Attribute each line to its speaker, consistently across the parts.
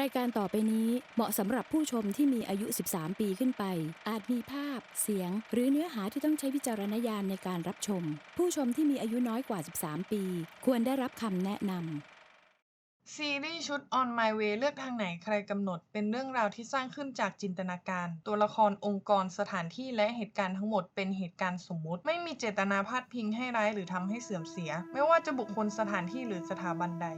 Speaker 1: รายการต่อไปนี้เหมาะสำหรับผู้ชมที่มีอายุ 13 ปีขึ้นไป อาจมีภาพ เสียง หรือเนื้อหาที่ต้องใช้วิจารณญาณในการรับชม ผู้ชมที่มีอายุน้อยกว่า 13 ปี ควรได้รับคำแนะนำ
Speaker 2: ซีรีส์ชุด On My Way เลือกทางไหนใครกำหนด เป็นเรื่องราวที่สร้างขึ้นจากจินตนาการ ตัวละครองค์กรสถานที่และเหตุการณ์ทั้งหมดเป็นเหตุการณ์สมมุติ ไม่มีเจตนาพาดพิงให้ร้ายหรือทำให้เสื่อมเสีย ไม่ว่าจะบุคคลสถานที่หรือสถาบันใด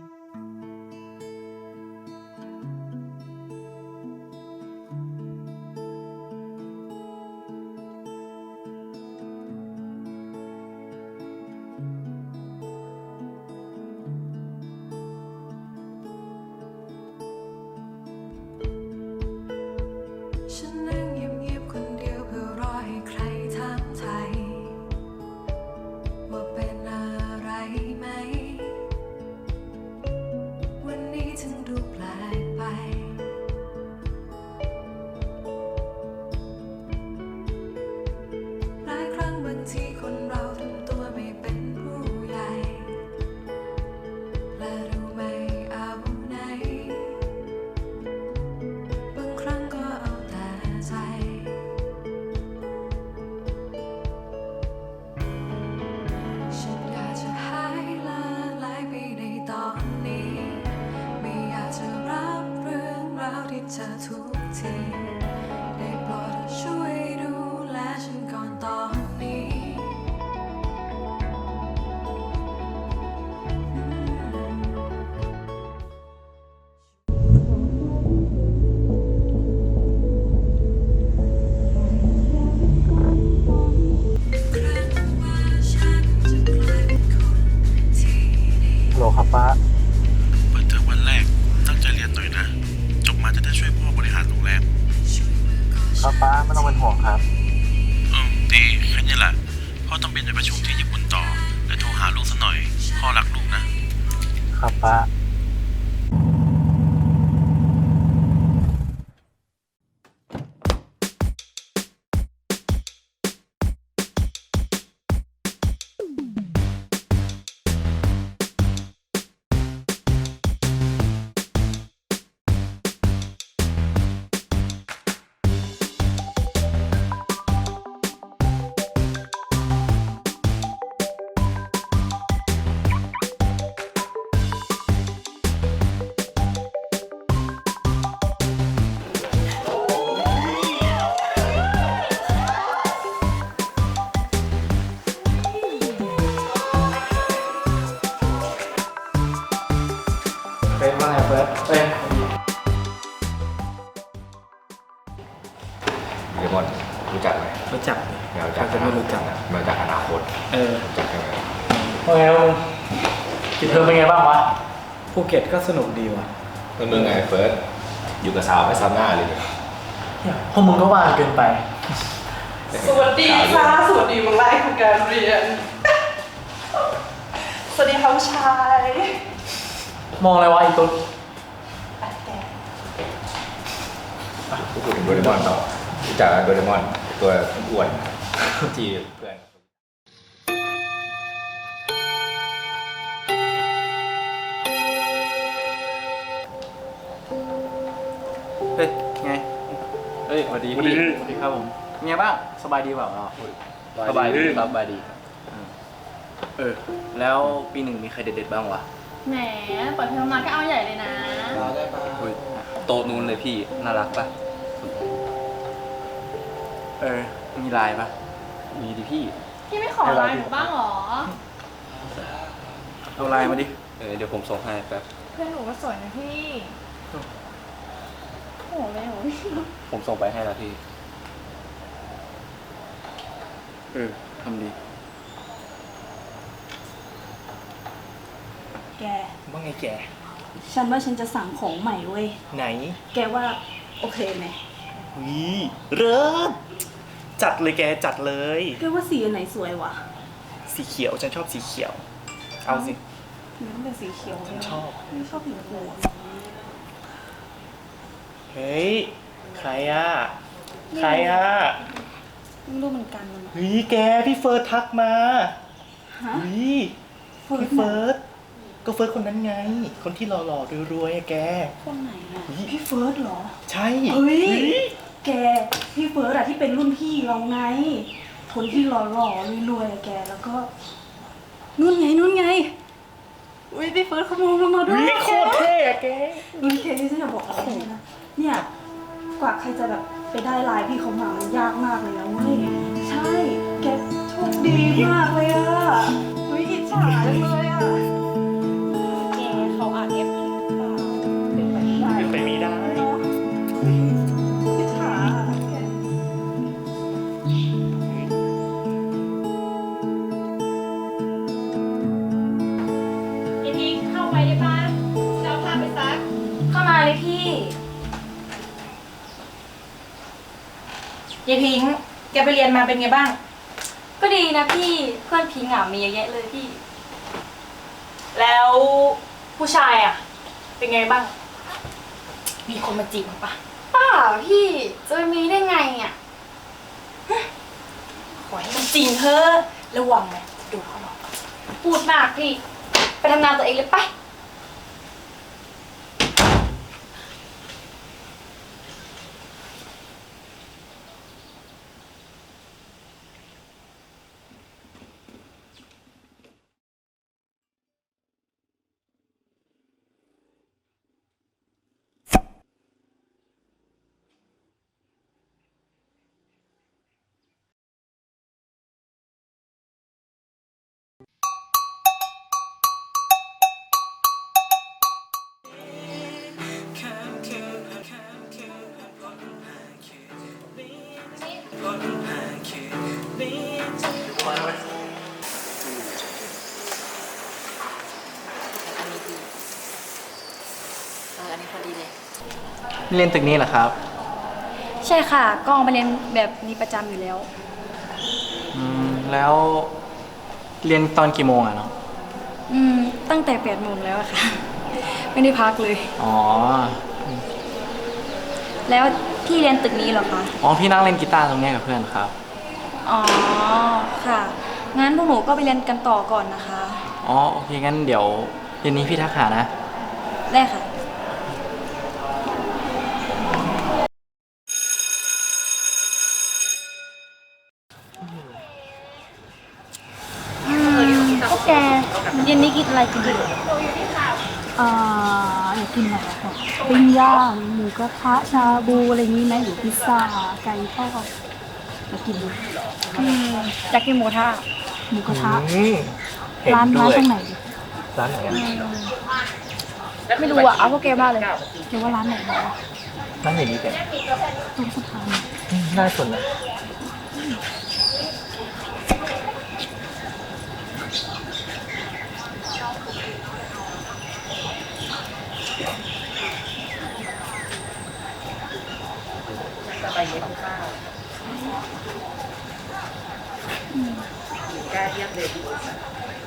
Speaker 3: เก็ตก็
Speaker 4: สนุก
Speaker 5: ดีว่ะแล้วมึงไงเฟิร์สอยู่กับสาวไม่ซ้ำหน้าเลยเนี่ย
Speaker 6: เนี่ยพวกมึงก็ว่างเกินไป
Speaker 7: สวัสดีค่ะ สวัสดีวันแรกของการเรียน สวัสดีค่ะผู้ชาย
Speaker 6: มองอะไรวะไอ้ตุ๊ด
Speaker 5: พูดถึงโดเรมอนต่อรู้จักโดเรมอนตัวอ้วนที่เพื่อน
Speaker 6: เฮ้ยไงเฮ้ยสวัสดีพี่สวัสดีครับผมเป็นไงบ้างสบายดีเปล่าเรา
Speaker 8: สบายดีครับสบายดีเออแล้วปีหนึ่งมีใครเด็ดๆบ้างวะ
Speaker 9: แหมเปิดเทอมมาก็เอาใหญ่เลยนะ
Speaker 8: อุ้ยโต๊ะนู้นเลยพี่น่ารักปะ
Speaker 6: เออมีไลน์ปะ
Speaker 8: มีดิพี่
Speaker 9: พี่ไม่ขอไลน์หนูบ้างเหรอ
Speaker 6: เอาไลน์มาดิ
Speaker 8: เออเดี๋ยวผมส่งให้แป๊บ
Speaker 9: เพื่อนหนูก็สวยนะพี่ โอ้โหเลยหนู
Speaker 8: ผมส่งไปให้แล้วพี่
Speaker 6: เออทำดี
Speaker 10: แก
Speaker 6: ว่าไงแก
Speaker 10: ฉันว่าฉันจะสั่งของใหม่เว้ย
Speaker 6: ไหน
Speaker 10: แกว่าโอเคไหม
Speaker 6: วิเริ่มจัดเลยแกจัดเลย
Speaker 10: แกว่าสีอันไหนสวยวะ
Speaker 6: สีเขียวฉันชอบสีเขียว เอาสิ
Speaker 10: มันต้องเป็นสีเขียวเลย
Speaker 6: ชอบ
Speaker 10: ไม่ชอบสีเหลือง
Speaker 6: เฮ้ย ใครอะ ใครอะ
Speaker 10: ไม่รู้เหมือนกันมัน
Speaker 6: เฮ้ยแกพี่เฟิร์สทักมา
Speaker 10: ฮะ
Speaker 6: เฮ้ย
Speaker 10: เฟิร์ส
Speaker 6: พี่เฟิร์ส
Speaker 8: ก็เฟิร์สคนนั้นไง คนที่หล่อๆรวยๆอะแก
Speaker 11: คนไหนอะพี่เฟิร์สเหรอ
Speaker 8: ใช่
Speaker 11: เฮ้ย แก พี่เฟิร์สอะที่เป็นรุ่นพี่เราไง คนที่หล่อๆรวยๆอะแกแล้วก็นู่นไงนู่นไง อุ้ยพี่เฟิร์สเขามองเรามาด้วย
Speaker 8: เฮ้ยโคตรเท่อะแก
Speaker 11: อุ้ยแกนี่ฉันจะบอกอะไรให้นะ เนี่ย กว่าใครจะแบบไปได้ลายพี่เขามามันยากมากเลยนะเว้ยใช่ แกโชคดีมากเลยอะอุ้ยอิจฉาจังเลยอะ กไป
Speaker 8: เรี
Speaker 12: ยนมาเป็นไงบ้าง
Speaker 11: ก็ดีนะพี่เพื่อนพิงอะมีเยอะแยะเลยพี่
Speaker 12: แล้วผู้ชายอะ เป็นไงบ้าง มีคนมาจีบมั้งปะ
Speaker 11: ป้าพี่จะไปมีได้ไงอะ
Speaker 12: ขอให้มันจริงเถอะระวังนะดูเขาหรอก
Speaker 11: พูดมากพี่ ไปทำงานตัวเองเลยไป
Speaker 8: เรียนตึกนี้เหรอครับ
Speaker 11: ใช่ค่ะกล้องไปเรียนแบบนี้ประจำอยู่แล้ว
Speaker 8: อืมแล้วเรียนตอนกี่โมงอะเนาะ
Speaker 11: อืม ตั้งแต่แปดโมงแล้วอะค่ะ ไม่ได้พักเลย
Speaker 8: อ๋อ
Speaker 11: แล้วพี่เรียนตึกนี้เหรอคะ
Speaker 8: อ๋อพี่นั่งเล่นกีตาร์ตรงเนี้ยกับเพื่อนครับ
Speaker 11: อ๋อค่ะ งั้นพวกหนูก็ไปเรียนกันต่อก่อนนะคะ
Speaker 8: อ๋อโอเคงั้นเดี๋ยวเย็นนี้พี่ทักหานะ
Speaker 11: ได้ค่ะ อืมพวกแกเย็นนี้กิน อะไรกินดี
Speaker 10: อ่าอยากกินอะไรอะคะปิ้งย่างหมูกระทะชาบูอะไรอย่างนี้ไหมหรือพิซซ่าไก่ทอดอยากกินดู
Speaker 11: อืมอยากกินหมูทะ
Speaker 10: หมูกระทะ
Speaker 8: อืมเห็น
Speaker 10: ร้าน
Speaker 8: ด้
Speaker 10: ร้าน
Speaker 8: วย
Speaker 10: ตรงไหนดี
Speaker 8: ร้านไหนอะ
Speaker 11: ไม่รู้อะเอาพวกแกบ้างเลย
Speaker 10: เดี๋ยวว่าร้านไหนดีวะ
Speaker 8: ร้านไหนดีแก
Speaker 10: ตรงสะพาน
Speaker 8: อืมน่าสนนะ
Speaker 13: เ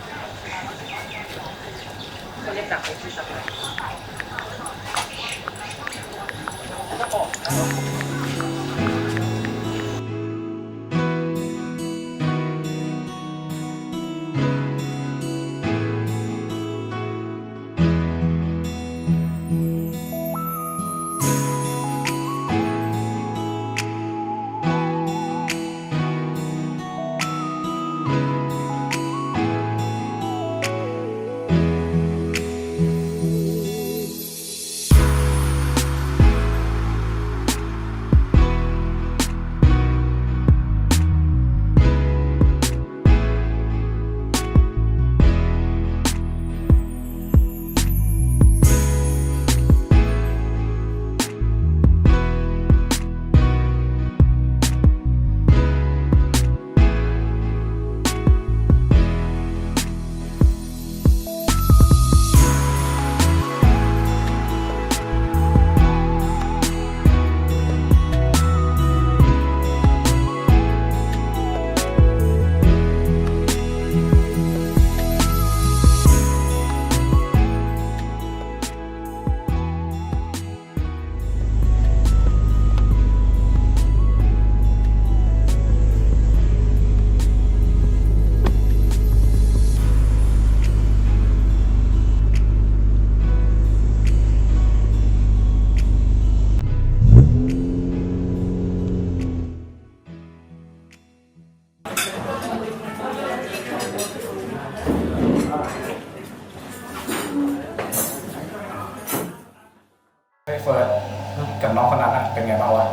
Speaker 13: กั
Speaker 5: บน้องคนนั้นอะเป็นไงบ้างวะ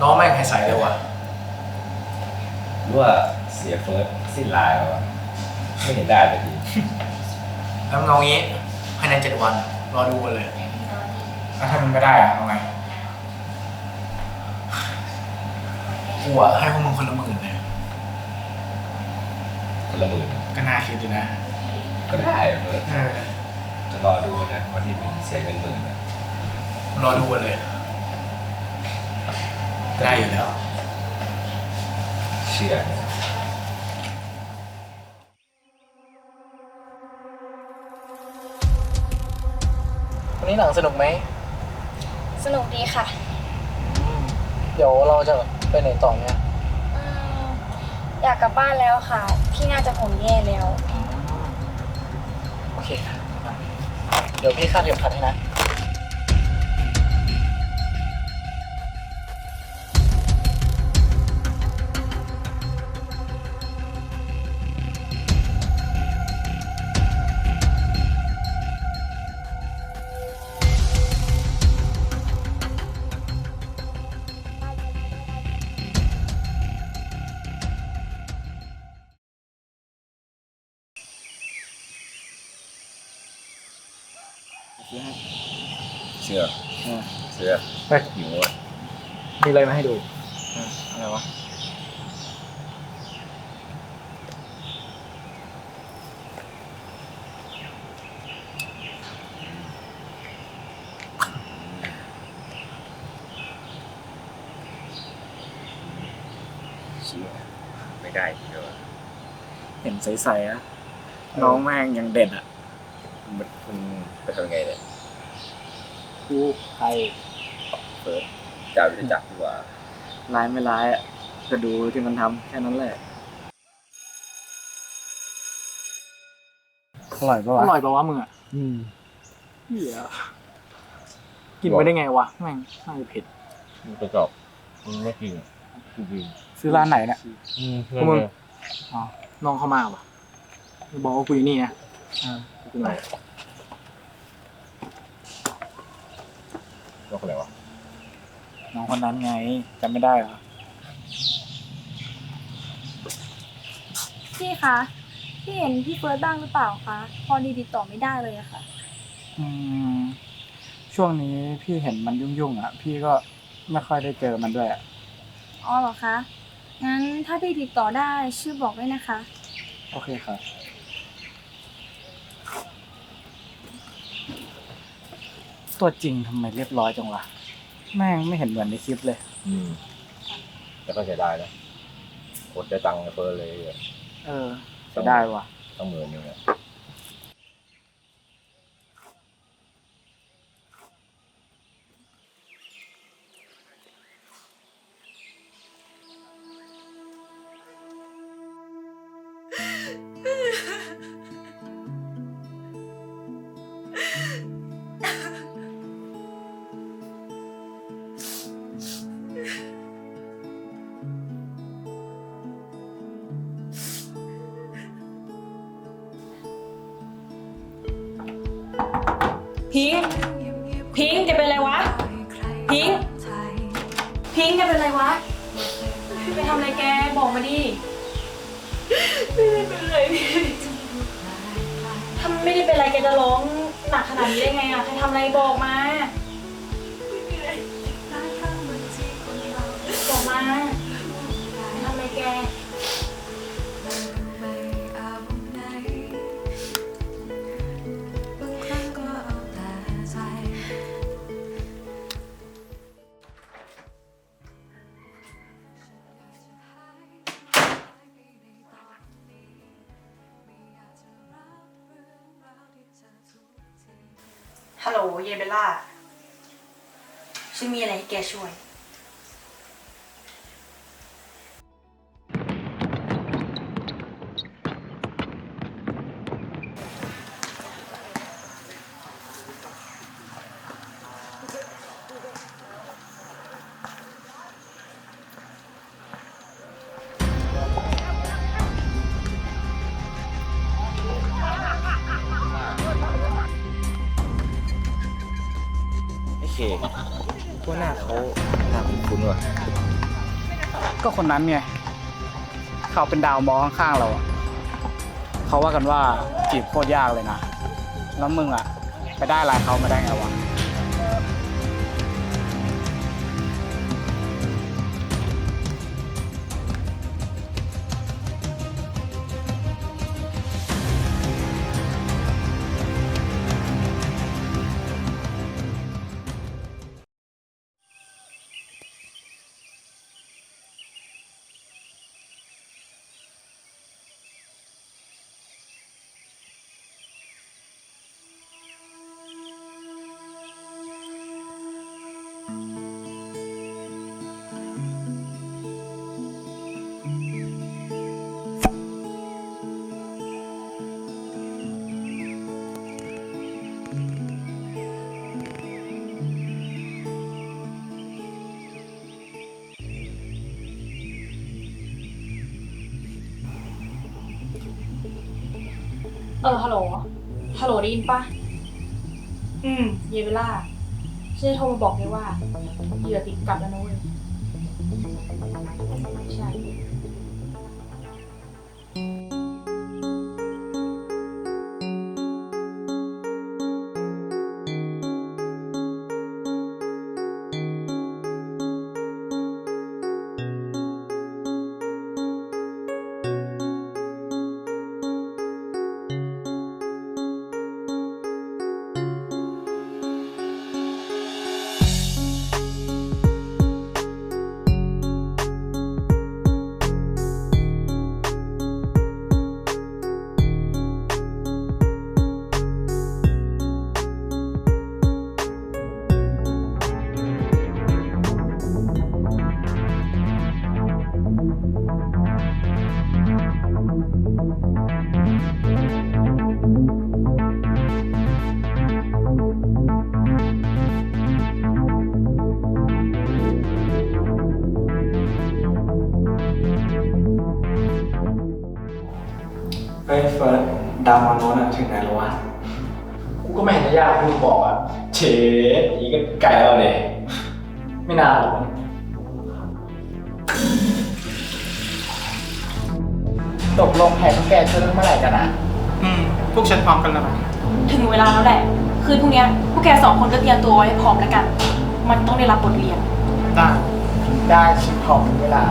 Speaker 8: น้องแม่งหายใสเลยว่ะ
Speaker 5: หรือว่าเสียเฟิร์สสิ้นลายวะไม่เห็นได้เลยที
Speaker 8: แล้วเงางี้ภายในเจ็ดวันรอดูกันเลย
Speaker 5: ถ้ามันไม่ได้อะเอาไง
Speaker 8: กูอะให้พวกมึงคนละหมื่นเลย
Speaker 5: คนละหมื่น
Speaker 8: ก็น่าคิดอยู่นะ
Speaker 5: ก็ได้เฟิร์ส
Speaker 8: เออ
Speaker 5: จะรอดูนะวันที่มันเสียเงินหมื่นอะ
Speaker 8: รอดูกันเลย ได้อยู่แล้ว
Speaker 5: เชื่อเนี่ย
Speaker 8: วันนี้หนังสนุกไหม
Speaker 11: สนุกดีค่ะ
Speaker 8: เดี๋ยวเราจะไปไหนต่อเนี่ย
Speaker 11: อืมอยากกลับบ้านแล้วค่ะพี่น่าจะผมแย่แล้ว
Speaker 8: โอเค เดี๋ยวพี่คาดเข็มขัดให้นะ เฮ้ย
Speaker 5: หิวอะ
Speaker 8: มีอะไรมาให้ดูอะไรวะ
Speaker 5: เชื่อไม่ได้เชื่อ
Speaker 8: เห็นใสๆอะน้องแม่งยังเด็ดอะ
Speaker 5: มันมันไปทำยังไงเนี่ย
Speaker 8: กูใคร
Speaker 5: เฟิร์สจ่าวิทยาจักรดีกว่า
Speaker 8: ร้ายไม่ร้ายอะก็ดูที่มันทำแค่นั้นแหละ
Speaker 5: อร่อยปะวะ
Speaker 8: อร่อยปะวะมึงอะ
Speaker 5: อืม
Speaker 8: เหี้ยกินไปได้ไงวะแม่งน่าจะเผ็ด
Speaker 5: มันกระจอกมันไม่กินกูกิน
Speaker 8: ซื้อร้านไหนเนี่ย
Speaker 5: อืม
Speaker 8: พวกมึงอ๋อน้องเข้ามาปะบอกว่ากูอยู่นี่นะอ่ากูไหน
Speaker 5: นอกอะไรวะ
Speaker 8: น้องคนนั้นไงจำไม่ได้เหรอ
Speaker 14: พี่คะพี่เห็นพี่เฟิร์สบ้างหรือเปล่าคะพอดีติดต่อไม่ได้เลยอะค่ะ
Speaker 8: อืม ช่วงนี้พี่เห็นมันยุ่งๆอะ พี่ก็ไม่ค่อยได้เจอมันด้วยอะ
Speaker 14: อ๋อเหรอคะ งั้นถ้าพี่ติดต่อได้ชื่อบอกด้วยนะคะ
Speaker 8: โอเคครับตัวจริงทำไมเรียบร้อยจังวะ แม่งไม่เห็นเหมือนในคลิปเลย
Speaker 5: อืมแล้วก็จะได้นะกดได้ตังค์เฟิร์สเลยอะ
Speaker 8: เออจะได้วะ
Speaker 5: ต้องหมื่นหนึงอะ
Speaker 12: เป็นไรวะ ไปทำอะไรแก บอกมาดิ ไม่ได้เป็นไรพี่ทำไม่ได้เป็นไรแกจะร้องหนักขนาดนี้ได้ไงอะ ใครทำอะไรบอกมาบอกมาใคร
Speaker 3: เย
Speaker 12: เบล่าฉันมีอะไรให้แกช่วย
Speaker 8: ค
Speaker 15: นนั้น
Speaker 16: ไงเขาเป็นดาวมอข้างๆเราอะเขาว่ากันว่าจีบโคตรยากเลยนะ แล้วมึงอะไปได้ไลายเขามาได้ไงวะ
Speaker 12: เออฮัลโหล ฮัลโหลได้ยินปะ อืม เยเวล่าฉันจะโทรมาบอกเลยว่าเหยื่อติดกลับแล้วนะ
Speaker 16: ไม่
Speaker 15: นา
Speaker 16: นหรอกตกลงแผนของแกจะเริ่มเมื่อไหร่กันนะ
Speaker 8: อืม พวกฉันพร้อมกันแล้วนะ
Speaker 12: ถึงเวลาแล้วแหละ คืนพรุ่งเนี้ยพวกแกสองคนก็เตรียมตัวไว้ให้พร้อมแล้วกัน มันต้องได้รับบทเรียน
Speaker 8: ได้
Speaker 16: ได้ชิปพร้อมถึงเวลา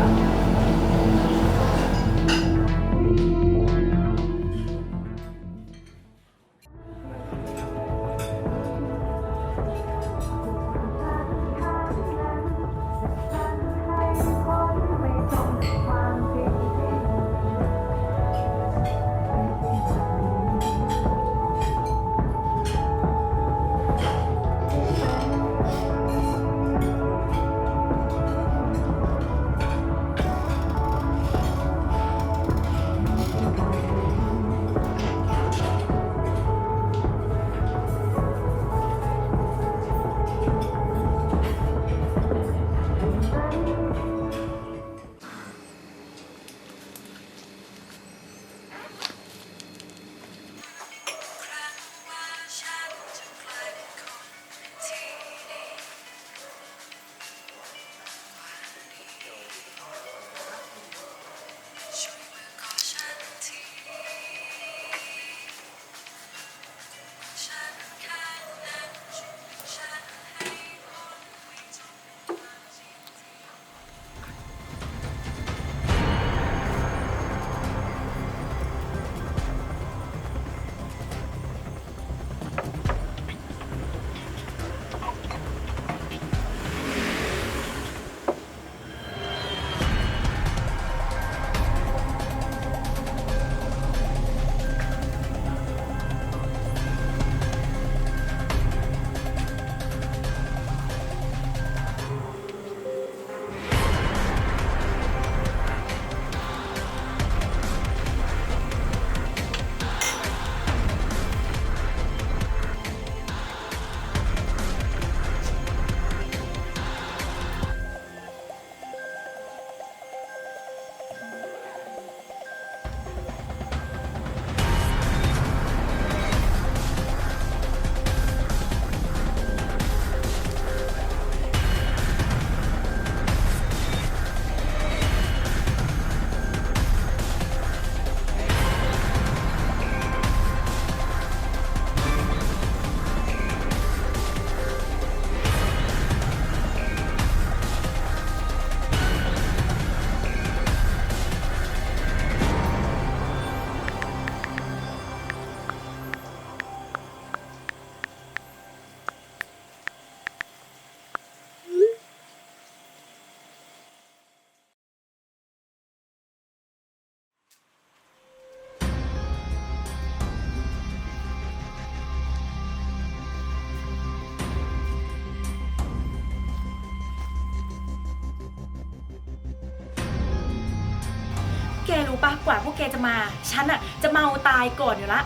Speaker 12: แกรู้ปะกว่าพวกแกจะมา ฉันอะจะเมาตายก่อนอยู่ละ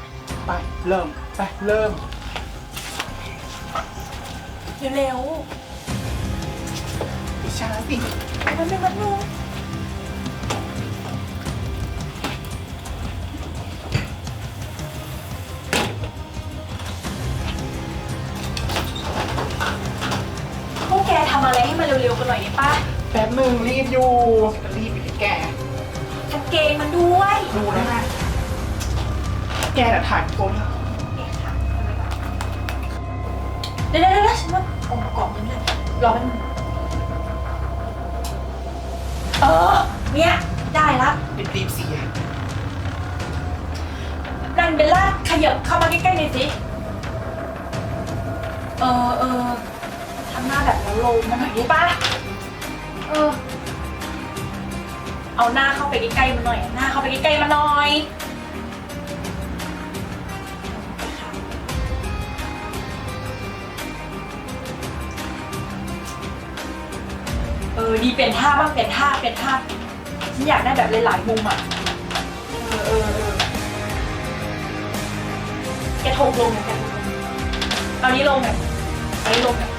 Speaker 17: ไป เริ่ม ไป เริ่ม
Speaker 12: เร็ว
Speaker 17: ช้าสิ
Speaker 12: ๆแป๊บนึงแป๊บนึงพวกแกทำอะไรให้มันเร็วๆกันหน่อยได้ปะ
Speaker 17: แป๊บมึงรีบอยู่ รีบไปแก
Speaker 12: กางเกงมันด้วย
Speaker 17: ดูแล้วนะ แกน่ะถ่ายโพส
Speaker 12: เดี๋ยวเดี๋ยวเดี๋ยวฉันว่าองค์ประกอบยังไงรอมันงเออ เนี่ย ได้ละ
Speaker 17: รีบๆสิ
Speaker 12: นันเบลล่าขยับเข้ามาใกล้ๆหน่อยสิ เออเออทำหน้าแบบแล้วลงมาหน่อยได้ปะเออ เอาหน้าเข้าไปใกล้ๆมันหน่อย หน้าเข้าไปใกล้ๆมันหน่อยเออดีเปลี่ยนท่าบ้างเปลี่ยนท่าเปลี่ยนท่าฉันอยากได้แบบหลายๆมุมอะเออเออเออแกทงลงหน่อยแกโทงลงเอานี้ลงหน่อยเอานี้ลงหน่ย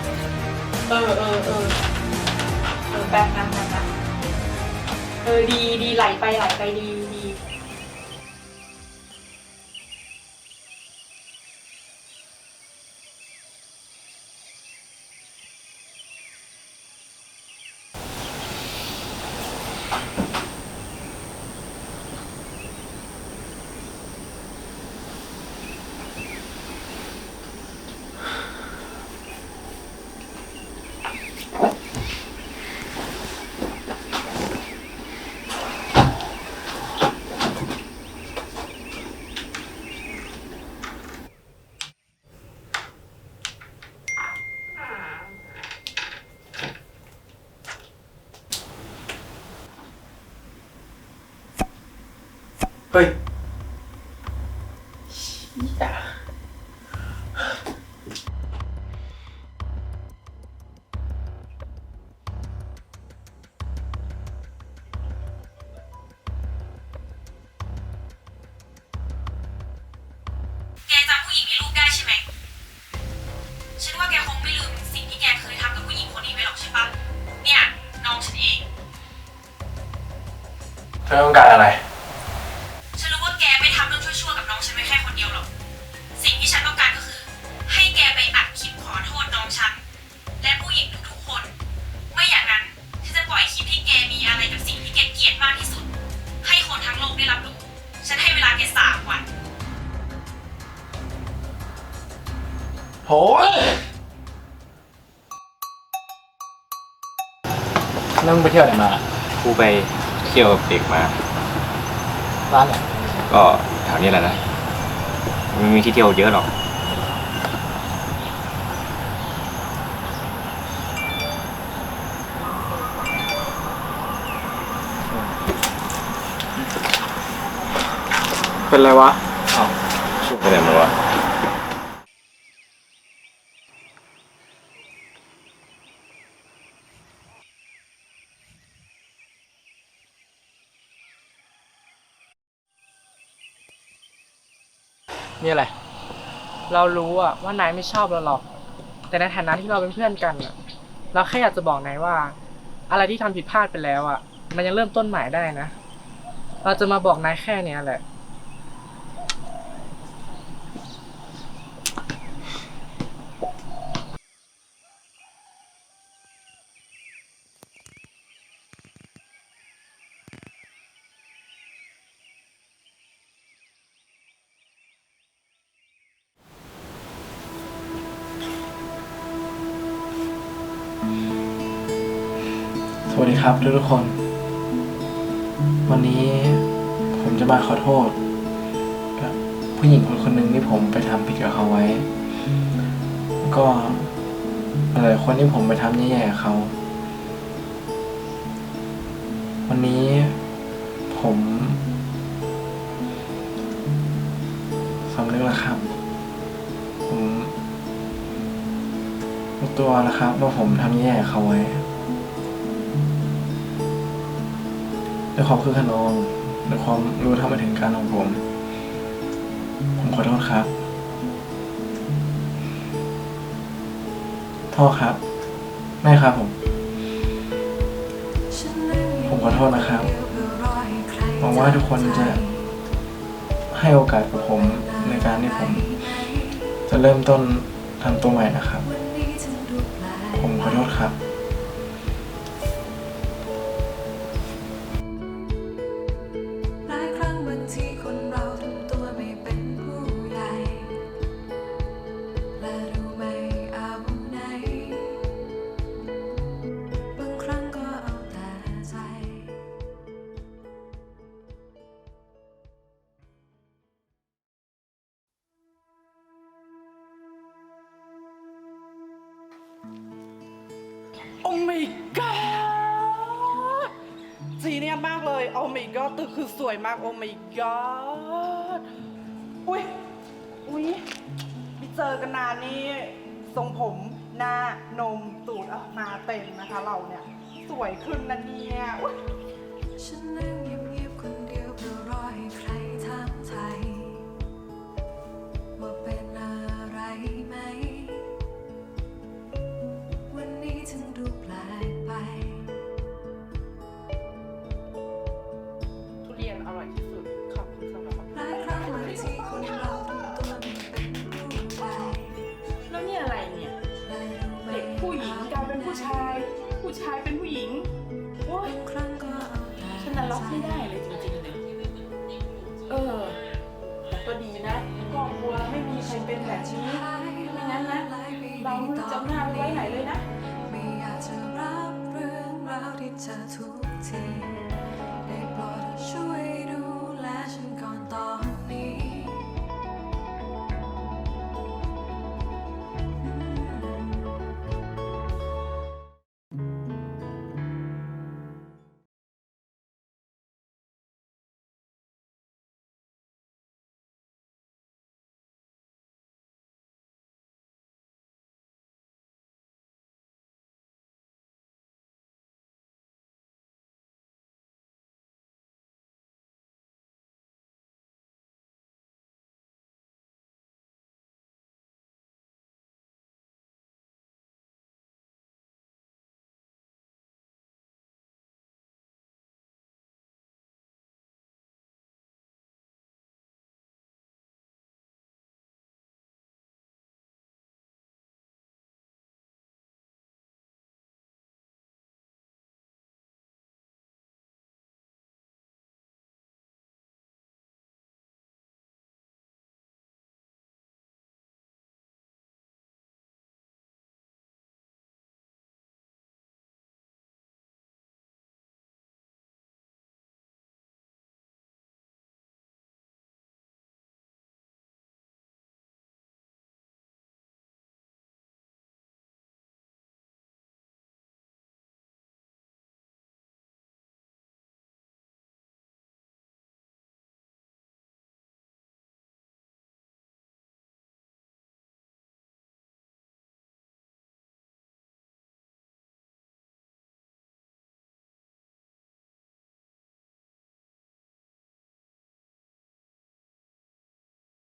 Speaker 12: เออเออเออเออแบบนั้นแบนั้น เออดีดีไหลไปไหลไปดีดี
Speaker 6: เฮ้ย
Speaker 12: แก เที่ยวไหนมากูไป
Speaker 6: เที่ยว
Speaker 5: กับเด็กมา
Speaker 6: ร้านไหน
Speaker 5: ก็แถวนี้แหละนะมันมีที่เที่ยวเยอะหรอก
Speaker 6: เป็นไรวะ
Speaker 5: อ้าวชุบไปไหนมาวะ
Speaker 8: นี่อะไร เรารู้อะว่านายไม่ชอบเราหรอก แต่ในฐานะที่เราเป็นเพื่อนกันอะเราแค่อยากจะบอกนายว่า อะไรที่ทำผิดพลาดไปแล้วอะมันยังเริ่มต้นใหม่ได้นะ เราจะมาบอกนายแค่เนี้ยแหละ
Speaker 18: วัสดีครับทุกทุกคน วันนี้ผมจะมาขอโทษกับผู้หญิงคนคนหนึ่งที่ผมไปทำผิดกับเขาไว้ ก็หลายคนที่ผมไปทำแย่ๆกับเขา วันนี้ผมสำนึกแล้วครับ ผมรู้ตัวแล้วครับว่าผมทำแย่ๆกับเขาไว้ ด้วยความคือขนองในความรู้เท่าไม่ถึงการของผม ผมขอโทษครับพ่อครับ แม่ครับผม ผมขอโทษนะครับหวังว่าทุกคนจะให้โอกาสกับผมในการที่ผม จะเริ่มต้นทำตัวใหม่นะครับ อ้
Speaker 7: my god อุ้ยอุ้ยไม่เจอกันนานนี่ทรงผมหน้านมตูดออกมาเต็มนะคะเราเนี่ย สวยขึ้นนะเนี่ยอุ๊ย
Speaker 2: ฉันนั่ง แบ
Speaker 7: บ
Speaker 2: นี้ไม่
Speaker 7: งั้นนะ เราไม่รู้จะเอาหน้าไว้ไหนเลยนะ
Speaker 2: ไม่อยากจะรับเรื่องราวที่เจอทุกที